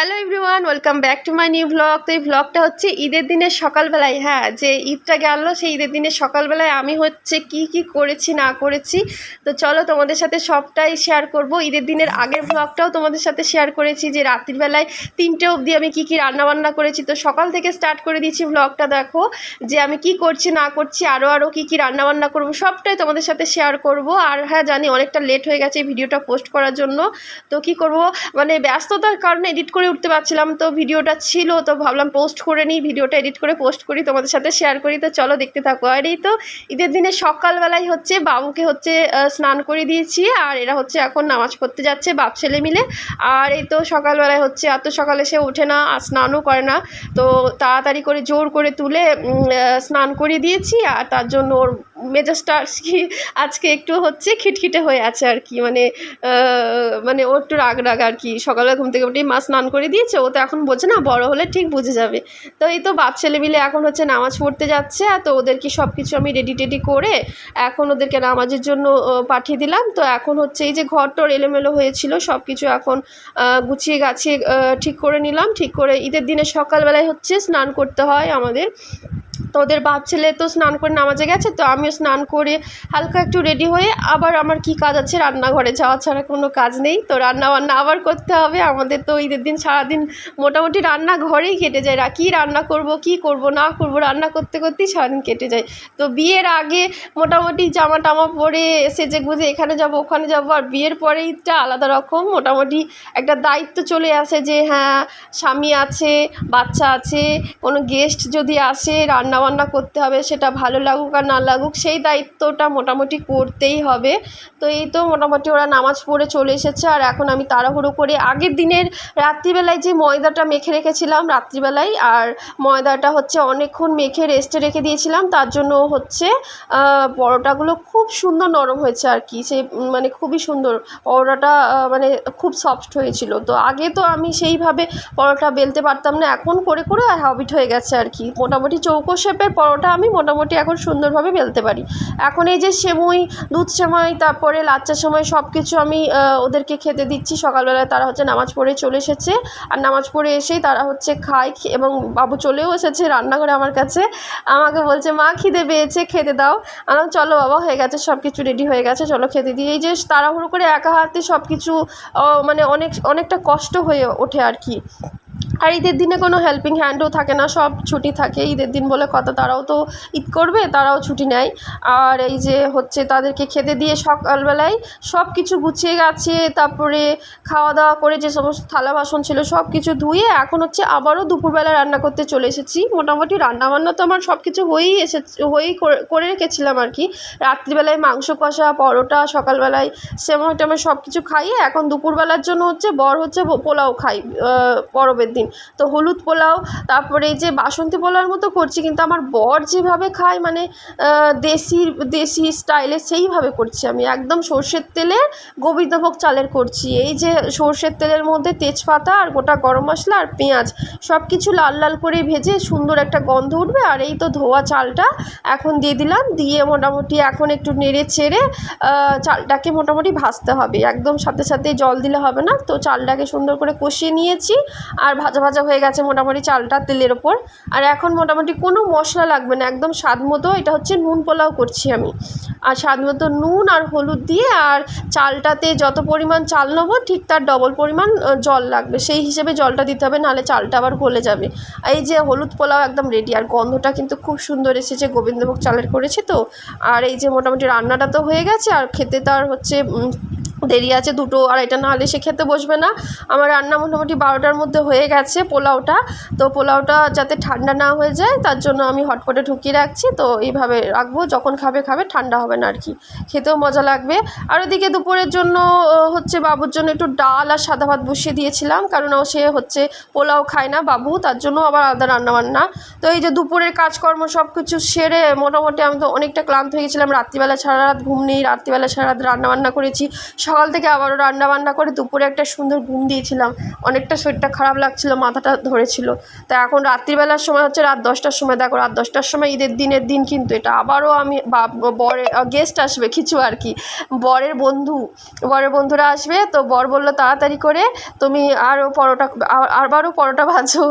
Hello everyone, welcome back to my new blog. তো এই ব্লগটা হচ্ছে ঈদের দিনের সকালবেলায় হ্যাঁ যে ঈদটা গেল, সেই ঈদের দিনের সকালবেলায় আমি হচ্ছে কি কি করেছি, না করেছি। তো চলো তোমাদের সাথে সবটাই শেয়ার করব। ঈদের দিনের আগের ব্লগটাও তোমাদের সাথে শেয়ার করেছি, যে রাত্রিবেলায় তিনটে অবধি আমি কি কি রান্নাবান্না করেছি। তো সকাল থেকে স্টার্ট করে দিয়েছি ব্লগটা দেখো, যে আমি কি করছি, না করছি আরও আরও কি কি রান্নাবান্না করব, সবটাই তোমাদের সাথে শেয়ার করব। আর হ্যাঁ জানি অনেকটা লেট হয়ে গেছে ভিডিওটা পোস্ট করার জন্য। তো কি করব মানে ব্যস্ততার কারণে এডিট করে উঠতে পারছিলাম, তো ভিডিওটা ছিল, তো ভাবলাম পোস্ট করে নিই, ভিডিওটা এডিট করে পোস্ট করি, তোমাদের সাথে শেয়ার করি, তো চলো দেখতে থাকো। আর এই তো ঈদের দিনে সকালবেলায় হচ্ছে বাবুকে হচ্ছে স্নান করে দিয়েছি, আর এরা হচ্ছে এখন নামাজ পড়তে যাচ্ছে বাপ ছেলে মিলে। আর এই তো সকালবেলায় হচ্ছে এত সকালে সে ওঠে না, আর স্নানও করে না। তো তাড়াতাড়ি করে জোর করে তুলে স্নান করিয়ে দিয়েছি, আর তার জন্য ওর মেজাজটা কি আজকে একটু হচ্ছে খিটখিটে হয়ে আছে আর কি। মানে মানে ও একটু রাগ রাগ আর কি। সকালবেলা ঘুম থেকে উঠেই মা স্নান করে দিয়েছে, ও তো এখন বোঝে না, বড় হলে ঠিক বুঝে যাবে। তো এই তো বাপ ছেলে মিলে এখন হচ্ছে নামাজ পড়তে যাচ্ছে, আর তো ওদেরকে সব কিছু আমি রেডি টেডি করে এখন ওদেরকে নামাজের জন্য পাঠিয়ে দিলাম। তো এখন হচ্ছে এই যে ঘর টর এলোমেলো হয়েছিল সব কিছু এখন গুছিয়ে গাছিয়ে ঠিক করে নিলাম। ঠিক করে ঈদের দিনে সকালবেলায় হচ্ছে স্নান করতে হয় আমাদের। তো ওদের বাপ ছেলে তো স্নান করে নামাজে গেছে, তো আমিও স্নান করে হালকা একটু রেডি হয়ে আবার আমার কি কাজ আছে রান্নাঘরে যাওয়া ছাড়া কোনো কাজ নেই। তো রান্না বান্না আবার করতে হবে, আমাদের তো ঈদের দিন সারাদিন মোটামুটি রান্নাঘরেই কেটে যায়। কী রান্না করব, কি করব, না করব, রান্না করতে করতেই সারাদিন কেটে যায়। তো বিয়ের আগে মোটামুটি জামা টামা পরে সেজে গুজে এখানে যাব, ওখানে যাব, আর বিয়ের পরেইটা আলাদা রকম। মোটামুটি একটা দায়িত্ব চলে আসে যে হ্যাঁ স্বামী আছে, বাচ্চা আছে, কোনো গেস্ট যদি আসে রান্না বান্না করতে হবে, সেটা ভালো লাগুক আর না লাগুক, সেই দায়িত্বটা মোটামুটি করতেই হবে। তো এই তো মোটামুটি ওরা নামাজ পড়ে চলে এসেছে আর এখন আমি তাড়াহুড়ো করে আগের দিনের রাত্রিবেলায় যে ময়দাটা মেখে রেখেছিলাম রাত্রিবেলায়, আর ময়দাটা হচ্ছে অনেকক্ষণ মেখে রেস্টে রেখে দিয়েছিলাম, তার জন্য হচ্ছে পরোটাগুলো খুব সুন্দর নরম হয়েছে আর কি, সে মানে খুবই সুন্দর। পরোটাটা মানে খুব সফট হয়েছিল। তো আগে তো আমি সেইভাবে পরোটা বেলতে পারতাম না, এখন করে করে হ্যাবিট হয়ে গেছে আর কি। মোটামুটি চৌকো শেপের পরোটা আমি মোটামুটি এখন সুন্দরভাবে বেলতে পারি। এখন এই যে সেমুই দুধ সেমাই তারপরে লাচ্চা সময় সব কিছু আমি ওদেরকে খেতে দিচ্ছি। সকালবেলায় তারা হচ্ছে নামাজ পড়ে চলে এসেছে। আর নামাজ পড়ে এসেই তারা হচ্ছে খায় এবং বাবু চলেও এসেছে রান্নাঘরে আমার কাছে। আমাকে বলছে মা খিদে পেয়েছে খেতে দাও। আমি বললাম, চলো বাবা হয়ে গেছে সব কিছু রেডি হয়ে গেছে চলো খেতে দিই। এই যে তাড়াহুড়ো করে একা হাতে সব কিছু মানে অনেক অনেকটা কষ্ট হয়ে ওঠে আর কি। আর ঈদের দিনে কোনো হেল্পিং হ্যান্ডও থাকে না, সব ছুটি থাকে। ঈদের দিন বলে কথা, তারাও তো ঈদ করবে, তারাও ছুটি নেয়। আর এই যে হচ্ছে তাদেরকে খেতে দিয়ে সকালবেলায় সব কিছু গুছিয়ে গাছিয়ে তারপরে খাওয়া দাওয়া করে যে সমস্ত থালা বাসন ছিল সব কিছু ধুয়ে এখন হচ্ছে আবারও দুপুরবেলা রান্না করতে চলে এসেছি। মোটামুটি রান্না বান্না তো আমার সব কিছু হয়েই এসেছে, হয়েই করে- রেখেছিলাম আর কি। রাত্রিবেলায় মাংস কষা, পরোটা, সকালবেলায় সেময় টেময় সব কিছু খাইয়ে এখন দুপুরবেলার জন্য হচ্ছে বর হচ্ছে পোলাও খাই পরবের দিন। তো হলুদ পোলাও তারপরে যে বাসন্তী পোলাওর মতো করছি কিন্তু আমার বর যেভাবে খায় মানে দেশি দেশি স্টাইলে সেইভাবে করছি আমি। একদম সর্ষের তেলে গোবিন্দভোগ চালের করছি। এই যে সর্ষের তেলের মধ্যে তেজপাতা আর গোটা গরম মশলা আর পেঁয়াজ সব কিছু লাল লাল করে ভেজে সুন্দর একটা গন্ধ উঠবে। আর এই তো ধোয়া চালটা এখন দিয়ে দিলাম দিয়ে মোটামুটি এখন একটু নেড়ে আহ, চালটাকে মোটামুটি ভাজতে হবে। একদম সাথে সাথে জল দিলে হবে না তো চালটাকে সুন্দর করে কষিয়ে নিয়েছি আর ভাজা ভাজা ভাজা হয়ে গেছে মোটামুটি চালটা তেলের ওপর। আর এখন মোটামুটি কোনো মশলা লাগবে না, একদম স্বাদ মতো এটা হচ্ছে নুন পোলাও করছি আমি। আর স্বাদ মতো নুন আর হলুদ দিয়ে আর চালটাতে যত পরিমাণ চাল নেব ঠিক তার ডবল পরিমাণ জল লাগবে। সেই হিসেবে জলটা দিতে হবে, নাহলে চালটা আবার গলে যাবে। এই যে হলুদ পোলাও একদম রেডি আর গন্ধটা কিন্তু খুব সুন্দর এসেছে, গোবিন্দভোগ চালের করেছি তো। আর এই যে মোটামুটি রান্নাটা তো হয়ে গেছে, আর খেতে তার হচ্ছে দেরি আছে দুটো আর এটা না হলে সে খেতে বসবে না। আমার রান্না মোটামুটি বারোটার মধ্যে হয়ে গেছে পোলাওটা। তো পোলাওটা যাতে ঠান্ডা না হয়ে যায়, তার জন্য আমি হটপটে ঢুকিয়ে রাখছি। তো এইভাবে রাখব, যখন খাবে খাবে, ঠান্ডা হবে না আর কি খেতেও মজা লাগবে। আর ওদিকে দুপুরের জন্য হচ্ছে বাবুর জন্য একটু ডাল আর সাদা ভাত বসিয়ে দিয়েছিলাম, কারণ ও, সে হচ্ছে পোলাও খায় না বাবু, তার জন্য আবার আলাদা রান্নাবান্না। তো এই যে দুপুরের কাজকর্ম সব কিছু সেরে মোটামুটি আমি তো অনেকটা ক্লান্ত হয়ে গেছিলাম। রাত্রিবেলা সারা রাত ঘুম নেই, রাত্রিবেলা সারা রাত রান্নাবান্না করেছি। সকাল থেকে আবারও রান্না বান্না করে দুপুরে একটা সুন্দর ঘুম দিয়েছিলাম। অনেকটা শরীরটা খারাপ লাগছিল, মাথাটা ধরেছিল। তো এখন রাত্রিবেলার সময় হচ্ছে রাত দশটার সময়। দেখো, রাত দশটার সময় ঈদের দিনের দিন কিন্তু এটা। আবারও আমি বা, বরের গেস্ট আসবে কিছু আর কি। বরের বন্ধু, বরের বন্ধুরা আসবে, তো বর বলল, তাড়াতাড়ি করে তুমি আরও পরোটা আবারও পরোটা ভাজো।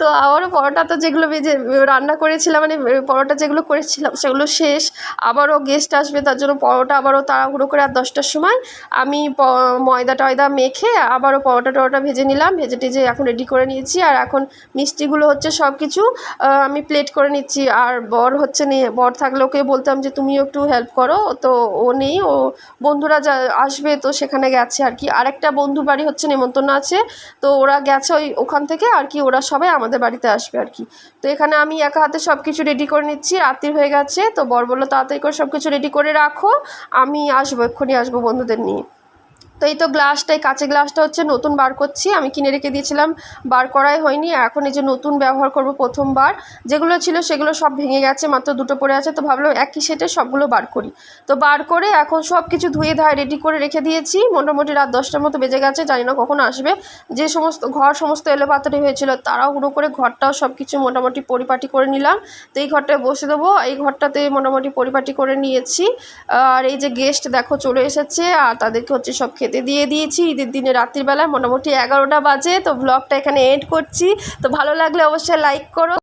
তো আবারও পরোটা তো যেগুলো ভেজে, রান্না করেছিলাম মানে পরোটা যেগুলো করেছিলাম, সেগুলো শেষ। আবারও গেস্ট আসবে, তার জন্য পরোটা আবারও তাড়াহুড়ো করে আর দশটার সময়। আমি ময়দা টয়দা মেখে আবারও পরোটা টরোটা ভেজে নিলাম। ভেজে টেজে এখন রেডি করে নিয়েছি। আর এখন মিষ্টিগুলো হচ্ছে সব কিছু আমি প্লেট করে নিচ্ছি। আর বর হচ্ছে নেই বর থাকলে ওকে বলতাম যে, তুমিও একটু হেল্প করো। তো ও নেই, ও বন্ধুরা যা, আসবে তো সেখানে গেছে আর কি। আরেকটা বন্ধু বাড়ি হচ্ছে নেমন্তন্ন আছে, তো ওরা গেছে ওই ওখান থেকে আর কি, ওরা সবাই আমাদের বাড়িতে আসবে আর কি। তো এখানে আমি একা হাতে সব কিছু রেডি করে নিচ্ছি রাত্রি হয়ে গেছে। তো বর বলল, তাড়াতাড়ি করে সব কিছু রেডি করে রাখো, আমি আসব, এক্ষুনি আসব বন্ধুদের নিয়ে। তো এই তো গ্লাসটা এই কাঁচের গ্লাসটা হচ্ছে নতুন বার করছি। আমি কিনে রেখে দিয়েছিলাম, বার করাই হয়নি। এখন এই যে নতুন ব্যবহার করব প্রথমবার, যেগুলো ছিল সেগুলো সব ভেঙে গেছে, মাত্র দুটো পড়ে আছে। তো ভাবলাম একই সেটে সবগুলো বার করি। তো বার করে এখন সব কিছু ধুয়ে ধায় রেডি করে রেখে দিয়েছি। মোটামুটি রাত দশটার মতো বেজে গেছে, জানি না কখন আসবে। যে সমস্ত, ঘর সমস্ত এলোপাতারি হয়েছিল তাড়াহুড়ো করে ঘরটাও সব কিছু মোটামুটি পরিপাটি করে নিলাম। তো এই ঘরটায় বসে দেবো। এই ঘরটাতে মোটামুটি পরিপাটি করে নিয়েছি। আর এই যে গেস্ট দেখো চলে এসেছে। আর তাদেরকে হচ্ছে সব খেতে দিয়ে দিয়েছি। ঈদের দিনে রাত্রিবেলা মোটামুটি এগারোটা বাজে। তো ব্লগটা এখানে এড করছি। তো ভালো লাগলে অবশ্যই লাইক করো।